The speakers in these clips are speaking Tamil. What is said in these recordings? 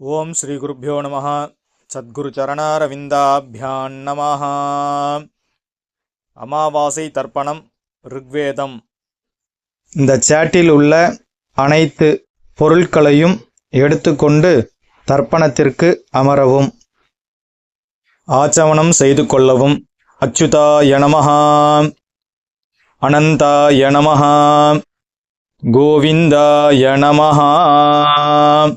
ஓம் ஸ்ரீ குருப்பியோ நம சத்குருச்சரணாரவிந்தாபியான் நம அமாவாசை தர்ப்பணம் ருக்வேதம். இந்த சேட்டில் உள்ள அனைத்து பொருட்களையும் எடுத்துக்கொண்டு தர்ப்பணத்திற்கு அமரவும். ஆச்சமனம் செய்து கொள்ளவும். அச்சுதாய நமஹ. அனந்தாய நமஹ. கோவிந்தாய நமஹ.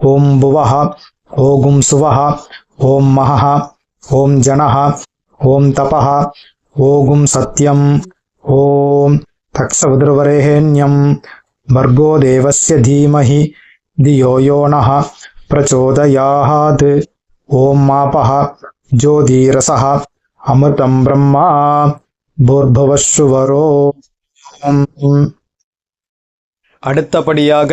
ॐ भुवः ॐ सुवः ॐ महः ॐ जनः ॐ तपः ॐ सत्यम् ॐ तत्सवितुर्वरेण्यम् भर्गो देवस्य धीमहि धियो यो नः प्रचोदयात् ॐ मापः ज्योतिरसः अमृतं ब्रह्मा भूर्भुवस्सुवरो ॐ அடுத்தபடியாக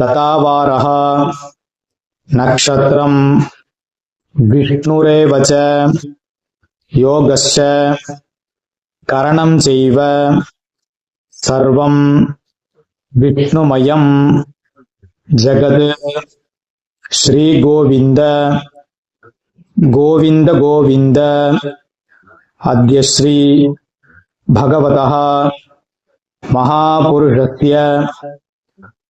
तथावारः नक्षत्रम् विष्णुरेव च योगश्च करणं चैव सर्वं विष्णुमयं जगत् श्रीगोविन्द गोविन्द गोविन्द। अद्य श्री भगवतः महापुरुषस्य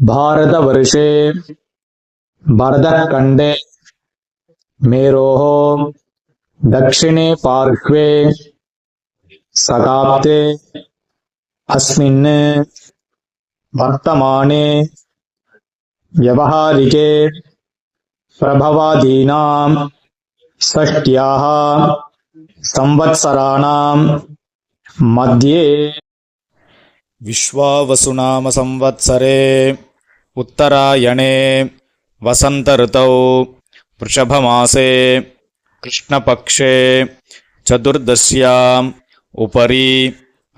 भारतवर्षे भरतखण्डे मेरोः दक्षिणे पार्श्वे सकाप्ते अस्मिन् वर्तमाने व्यवहारिके प्रभवादीनां षष्ट्याः संवत्सराणां मध्ये विश्वावसुनाम संवत्सरे उत्तरायणे वसन्तऋतौ वृषभमासे कृष्णपक्षे चतुर्दश्याम् उपरि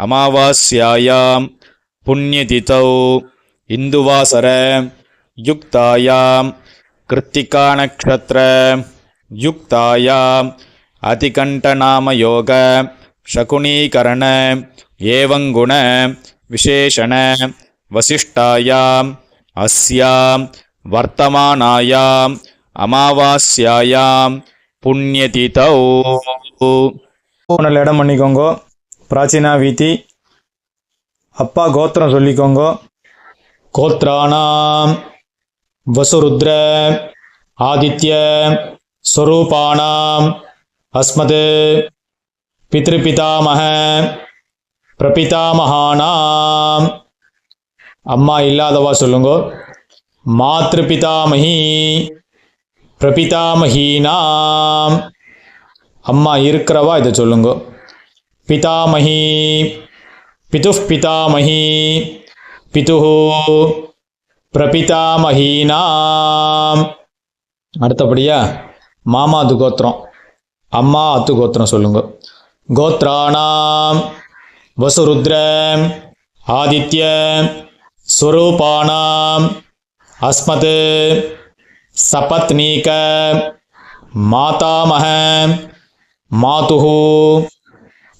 अमावास्यायां पुण्यतिथौ इन्दुवासर युक्तायां कृत्तिकानक्षत्र युक्तायाम् अतिकण्ठनामयोग शकुनीकरण एवङ्गुण विशेषण वसिष्ठायाम् அஸ்யாம் வர்த்தமானாயாம் அமாவாஸ்யாயாம் புண்ணியதிதௌ இடம் பண்ணிக்கோங்க. பிராச்சீனா வீதி. அப்பா கோத்திரம் சொல்லிக்கோங்க. கோத்ராணாம் வசுருத்ர ஆதித்ய ஸ்வரூபாணாம் அஸ்மது பித்ருபிதாமக பிரபிதாமகானாம் அம்மா இல்லாதவா சொல்லுங்க? மாத்ருபிதாமகி பிரபிதாமகீனாம் அம்மா இருக்கிறவா இதை சொல்லுங்க? பிதாமகி பிது பிதாமகி பிது பிரபிதாமகீனாம் அடுத்தபடியா மாமாது கோத்திரம் அம்மா அத்து கோத்திரம் சொல்லுங்க. கோத்ராணாம் வசுருத்ர ஆதித்ய स्वरूपाणाम् अस्मत् सपत्नीक मातामह मातुः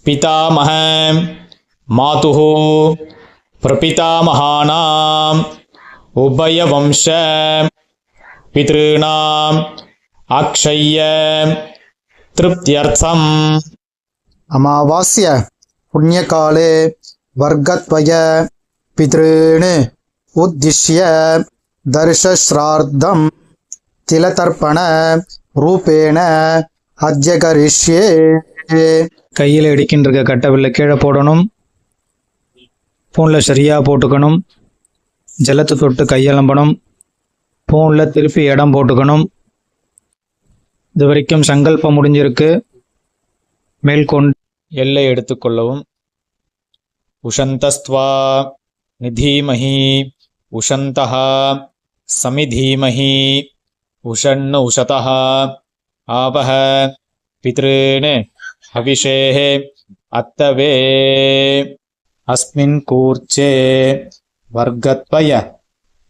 पितामह मातुः प्रपितामहानाम् उभयवंश पितॄणाम् अक्षय्य तृप्त्यर्थम् अमावास्य पुण्यकाले वर्गद्वय पितॄन् उद्दिश्य दर्शश्राद्धं तिलतर्पण रूपेण अद्य करिष्ये கையில் இடிக்கின்ற கட்டவில்லை கீழே போடணும் பூனில் சரியாக போட்டுக்கணும் ஜலத்தை தொட்டு கையலம்பணும் பூனில் திருப்பி இடம் போட்டுக்கணும் இது வரைக்கும் சங்கல்பம் முடிஞ்சிருக்கு மேற்கொண்டு எல்லை எடுத்துக்கொள்ளவும் உஷந்தஸ்த்வா நிதீமஹி உஷந்தः சமிதீமஹி உஷன்னு உஷதः ஆவஹ பித்ருன் हविषेः अत्तवे अस्मिन् कूर्चे वर्गत्वय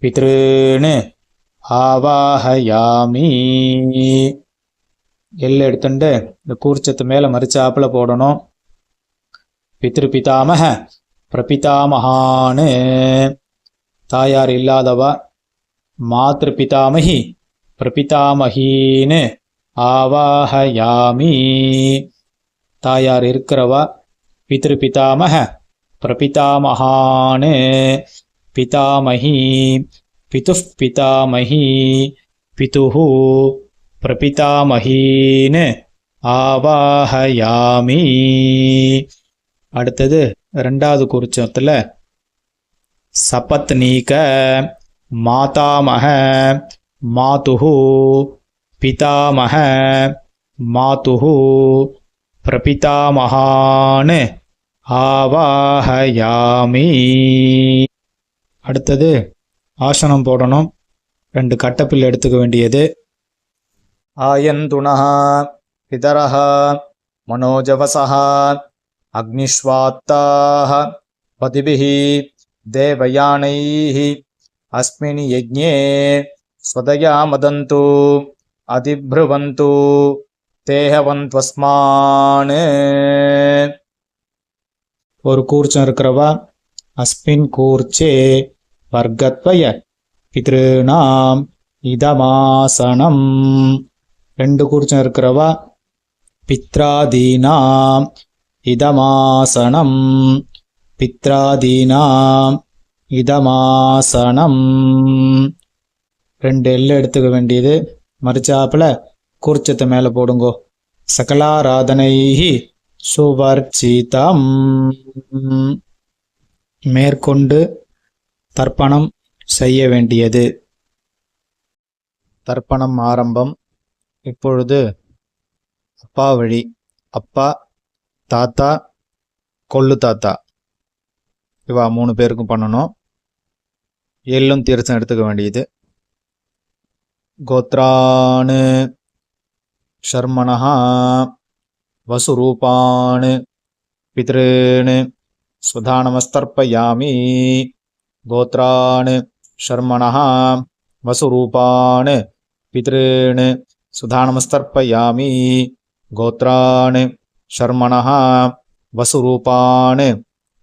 பித்ருன்னு ஆவாஹயாமி எல்லை எடுத்துட்டு இந்த கூர்ச்சத்து மேலே மறிச்சாப்புல போடணும் பித்ரு பிதாமக பிரபிதாமகான்னு தாயார் இல்லாதவா? மாத்ரு பிதாமகி பிரபிதாமகின்னு ஆவாஹயாமி. தாயார் இருக்கிறவா? பித்ரு பிதாமக பிரபிதாமகான்னு பிதாமகி பிதுஃப் பிதாமகி பிதுஹு பிரபிதாமகீன்னு ஆவாஹயாமி. அடுத்தது ரெண்டாவது குறிச்சத்தில் சபத்னீக மாதாமக மாதுஹு பிதாமக மாதுஹு பிரபிதாமகான்னு ஆவாஹயாமி அடுத்தது ஆசனம் போடணும். ரெண்டு கட்டப்பில் எடுத்துக்க வேண்டியது. ஆயந்துணः பிதரः மனோஜவசः அக்னிஷ்வாத்தாः பதிபிः தேவயானைः अस्मिन् यज्ञे स्वदया मदन्तु अधिभ्रुवन्तु தேகவந்த்வஸ்மான் ஒரு கூர்ச்சம் இருக்கிறவா அஸ்மின் கூர்ச்சே வர்க்கத்வய பித்ருணாம் இதமாசனம் ரெண்டு கூர்ச்சம் இருக்கிறவா பித்ராதீனாம் இதமாசனம். பித்ராதீனாம். இதமாசனம். ரெண்டு எல்லு எடுத்துக்க வேண்டியது. மறிச்சாப்புல கூர்ச்சத்தை மேலே போடுங்கோ. சகலாராதனைஹி சுவர்ச்சிதம். மேற்கொண்டு தர்ப்பணம் செய்ய வேண்டியது. தர்ப்பணம் ஆரம்பம். இப்பொழுது அப்பா வழி. அப்பா தாத்தா கொள்ளு தாத்தா இவா மூணு பேருக்கும் பண்ணணும் எள்ளும் தீர்த்தம் எடுத்துக்க வேண்டியது கோத்ரான் शर्मणः वसुरूपान् पितॄन् स्वधानमस्तर्पयामि गोत्रान् शर्मणः वसुरूपान् पितॄन् सुधानमस्तर्पयामि गोत्रान् ஷர்மணா வசுரூபான்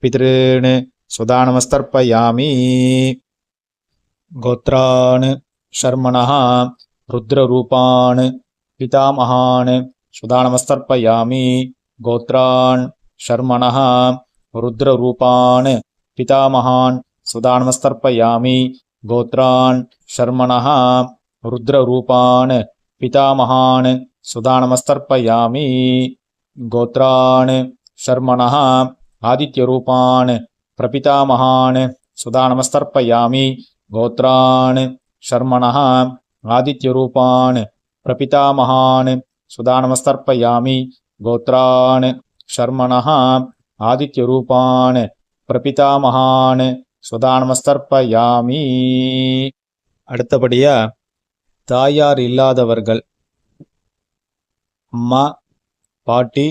பிதॄன் சுதானமஸ்தர்ப்பயாமி கோத்ரான் ஷர்மணா ருத்ரூபான் பிதாமகான் சுதானமஸ்தர்ப்பயாமி கோத்ரான் ஷர்மணா ருத்ரூபான் பிதாமகான் சுதானமஸ்தர்ப்பயாமி கோத்ரான் ஷர்மணா ருத்ரூபான் பிதாமகான் சுதானமஸ்தர்ப்பயாமி गोत्रान् शर्मणः आदित्यरूपान् प्रपितामहान् सुधा नमस्तर्पयामि गोत्रान् शर्मणः आदित्यरूपान् प्रपितामहान् सुधा नमस्तर्पयामि गोत्रान् शर्मणः आदित्यरूपान् प्रपितामहान् சுதா நமஸ்தர்ப்பயாமி அடுத்தபடியா தாயார் இல்லாதவர்கள் அம்மா பாட்டி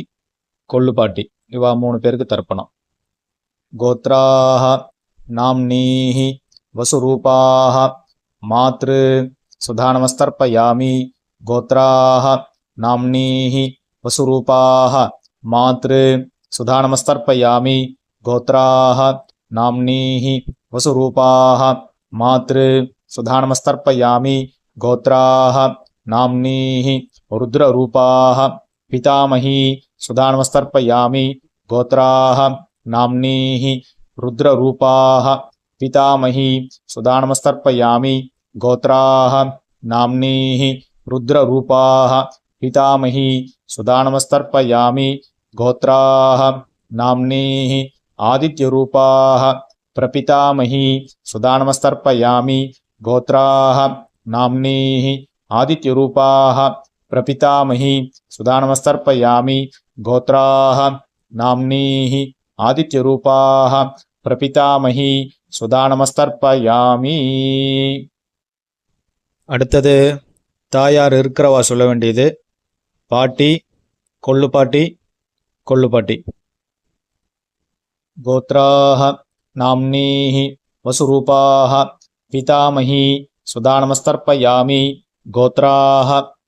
கொள்ளுப்பாட்டி இவா மூணு பேருக்கு தர்ப்பணம் கோத்ராக நாம்னீஹி வசுரூபாக மாத்ரு சுதானமஸ்தர்ப்பயாமி கோத்ராக நாம்னீஹி వసురూపాః మాతృ సుధానమస్తర్పయామి గోత్రాః నామ్నీః వసురూపాః మాతృ సుధానమస్తర్పయామి గోత్రాః నామ్నీః రుద్రరూపాః పితామహీ సుధానమస్తర్పయామి గోత్రా నామ్నీ రుద్రరూపా పితామహీ సుధానమస్తర్పయామి గోత్రా నామ్నీ రుద్రరూపా పితామహీ సుధానమస్తర్పయామి గోత్రా నామ్నీ ఆదిత్యరూపా ప్రపితామహీ సుధానమస్తర్పయామి గోత్రా నామ్నీ ఆదిత్యరూపా प्रपितामही सुदानमस्तर्पयामि गोत्राः नाम्नीः आदित्यरूपाः பிரபிதாமகி சுதானமஸ்தர்ப்பயாமி அடுத்தது தாயார் இருக்கிறவா சொல்ல வேண்டியது பாட்டி கொள்ளு பாட்டி கொள்ளு பாட்டி गोत्राः नाम्नीः वसुरूपाः पितामही सुदानमस्तर्पयामि गोत्राः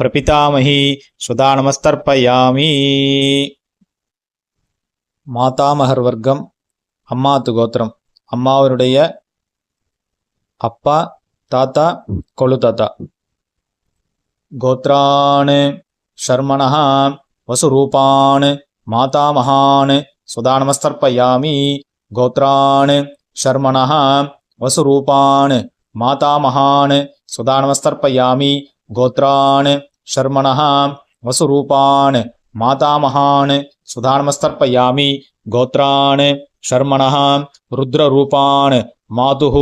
பிரபிதாமகி சுதா நமஸ்தர்ப்பயாமி மாதாமகர் வர்க்கம் அம்மாத்து கோத்திரம் அம்மாவனுடைய அப்பா தாத்தா கொழு தாத்தா கோத்ரான் ஷர்மணா வசுரூபான் மாதாமகான் சுதா நமஸ்தர்ப்பயாமி கோத்ரான் ஷர்மணா வசுரூபான் மாதாமகான் சுதா நமஸ்தர்ப்பயாமி கோத்ரான் शर्मणः वसुरूपान् मातामहान् सुधानमस्तर्पयामि गोत्रान् शर्मणः रुद्ररूपान् मातुः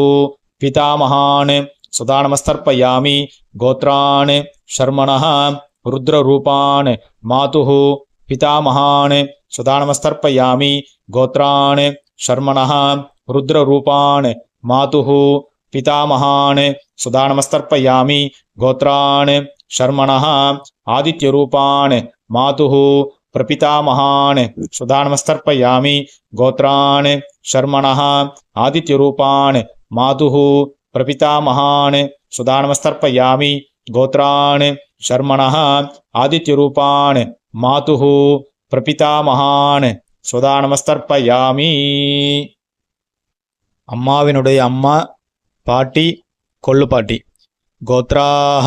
पितामहान् सुदानमस्तर्पयामि गोत्रान् शर्मणः रुद्ररूपान् मातुः पितामहान् सुदानमस्तर्पयामि गोत्रान् शर्मणः रुद्ररूपान् मातुः पितामहान् सुदानमस्तर्पयामि गोत्रान् ಶರ್ಮಣಃ ಆದಿತ್ಯರೂಪಾಣ್ ಮಾತುಃ ಪ್ರಪಿತಾಮಹಾನ್ ಸುಧಾನಮಸ್ತರ್ಪಯಾಮಿ ಗೋತ್ರಾಣ್ ಶರ್ಮಣಃ ಆದಿತ್ಯರೂಪಾಣ್ ಮಾತುಃ ಪ್ರಪಿತಾಮಹಾನ್ ಸುಧಾನಮಸ್ತರ್ಪಯಾಮಿ ಗೋತ್ರಾಣ್ ಶರ್ಮಣಃ ಆದಿತ್ಯರೂಪಾಣ್ ಮಾತುಃ பிரபிதாமகான் சுதானமஸ்தர்ப்பயாமி அம்மாவினுடைய அம்மா பாட்டி கொள்ளு பாட்டி கோத்ராக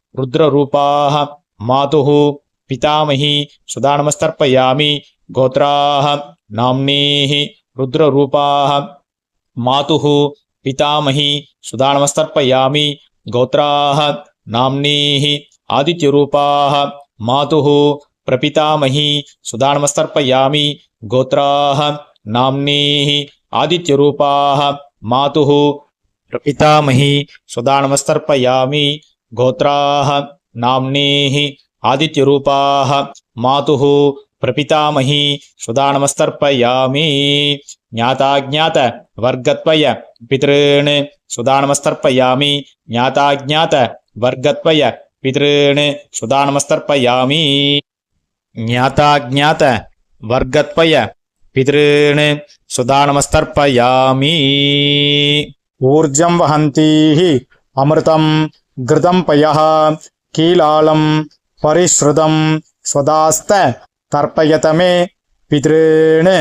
రుద్రరూపా మాతు పితామహి సుధానమస్తర్పయామి గోత్రా నామ్నే రుద్రరూపా మాతు పితామహి సుధానమస్తర్పయామి గోత్రా నామ్నే ఆదిత్యరూపా మాతు ప్రపితామహి సుధానమస్తర్పయామి గోత్రా నామ్నే ఆదిత్యరూపా మాతు ప్రపితామహి సుధానమస్తర్పయామి गोत्राः नाम्नीः आदित्यरूपाः मातुः प्रपितामही सुदानमस्तर्पयामि। ज्ञाताज्ञात वर्गत्वय पितॄन् सुदानमस्तर्पयामि। ज्ञाताज्ञात वर्गत्वय पितॄन् सुदानमस्तर्पयामि। ज्ञाताज्ञात वर्गत्वय पितॄन् सुदानमस्तर्पयामि। ऊर्जं वहन्तीः अमृतं கிருதம் பயா கீழாலம் பரிஸ்ருதம் ஸ்வதாஸ்த தர்ப்பயதமே பிதிருணு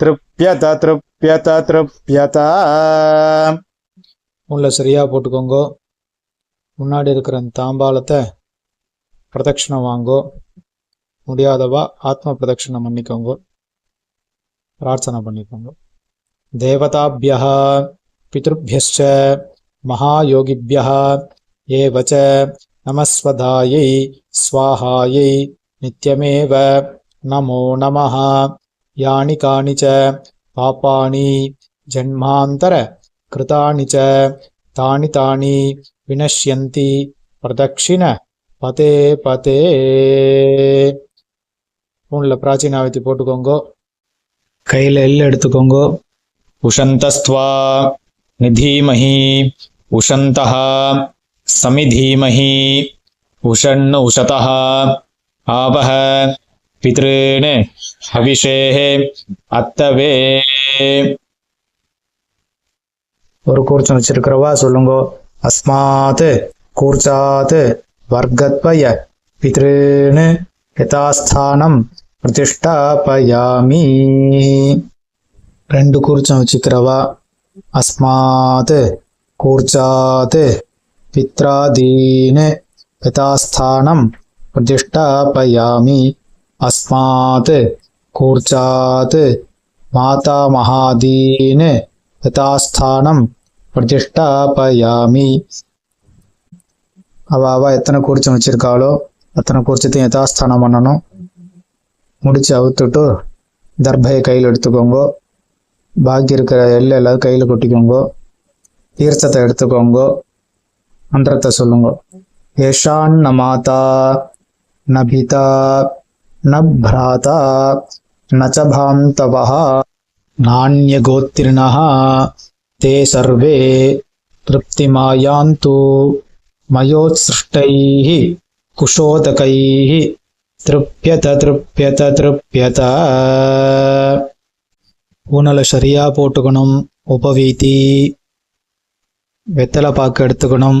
திருப்யத திருப்பியத திருப்யத உள்ள சரியாக போட்டுக்கோங்க. முன்னாடி இருக்கிற அந்த தாம்பாலத்தை பிரதட்சிணம் வாங்கோ. முடியாதவா ஆத்ம பிரதட்சிணம் பண்ணிக்கோங்கோ. பிரார்த்தனை பண்ணிக்கோங்க. தேவதாபியா பிதபியச்ச மகாயோகிபியா ஏவ ச நமஸ்வதாயை ஸ்வாஹாயை நித்யமேவ நமோ நமः யானி காணி ச பாப்பாணி ஜன்மாந்தர कृतानि च तानि तानि विनश्यन्ति प्रदक्षिण பதே பதே ஃபோனில் பிராச்சீனாவத்தி போட்டுக்கோங்க கையில் எள் எடுத்துக்கோங்க उशन्तस्त्वा निधीमहि उशन्तः समिधीमहि उषण् उशतः आवह पितॄन् हविषेः अत्तवे ஒரு கூர்ச்சம் வச்சிருக்கிறவா சொல்லுங்க அஸ்மாத் கூர்ச்சாத் வர்க்கத்வய பித்ருன்னு யதாஸ்தானம் பிரதிஷ்டாபயாமி ரெண்டு கூர்ச்சம் வச்சுக்கிறவா அஸ்மாத் கூர்ச்சாத் பித்ராதீன் யதாஸ்தானம் பிரதிஷ்டாபயாமி அஸ்மாத் கூர்ச்சாத் மாதாமகாதீன் யதாஸ்தானம் பிரதிஷ்டாபயாமி அவ எத்தனை கூர்ச்சம் வச்சிருக்காளோ அத்தனை கூர்ச்சத்தையும் யதாஸ்தானம் பண்ணணும் முடிச்சு அவுத்துட்டு தர்பையை கையில் எடுத்துக்கோங்க பாக்கி இருக்கிற எள்ளை எல்லாரும் கையில் கொட்டிக்கோங்க தீர்த்தத்தை எடுத்துக்கோங்க மந்திரத்தை சொல்லுங்க. ஏஷான் நமாதா நபிதா நப்ராதா நச்சபாம் தவஹா நானியகோத்திரிணா தே சர்வே திருப்திமாயாந்து மயோத்சிருஷ்டை குஷோதகை திருப்தியத திருப்தியத திருப்தியத ஊனலை சரியாக போட்டுக்கணும் உபவீதி. வெத்தலை பாக்கு எடுத்துக்கணும்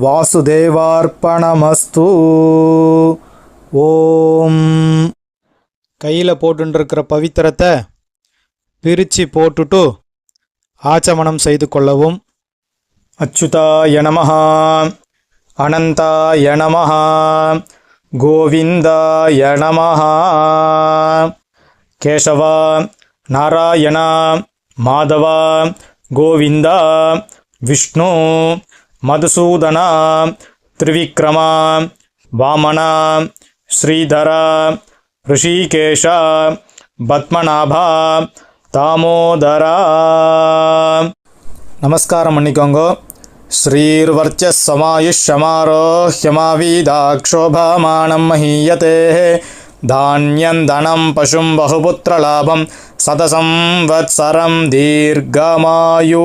வாசுதேவார்ப்பணமஸ்து. ஓம். கையில் போட்டுருக்கிற பவித்திரத்தை பிரித்து போட்டுட்டு ஆச்சமணம் செய்து கொள்ளவும். அச்சுதா நமஹா. அனந்தா நமஹா. கோவிந்தா நமஹா. கேசவா நாராயணா மாதவா கோவிந்தா விஷ்ணு మధుసూదన త్రివిక్రమ వామన శ్రీధర ఋషికేశ పద్మనాభ దామోదర நமஸ்காரம் பண்ணிக்கோங்க ஸ்ரீர்வர்ச்ச சமாயுஷமாரோஹ்யமாவீதாக்ஷோபமானம் மஹீயதே தானியந்தனம் பசும் பகுபுத்திரலாபம் சதசம் வத்சரம் தீர்க்கமாயு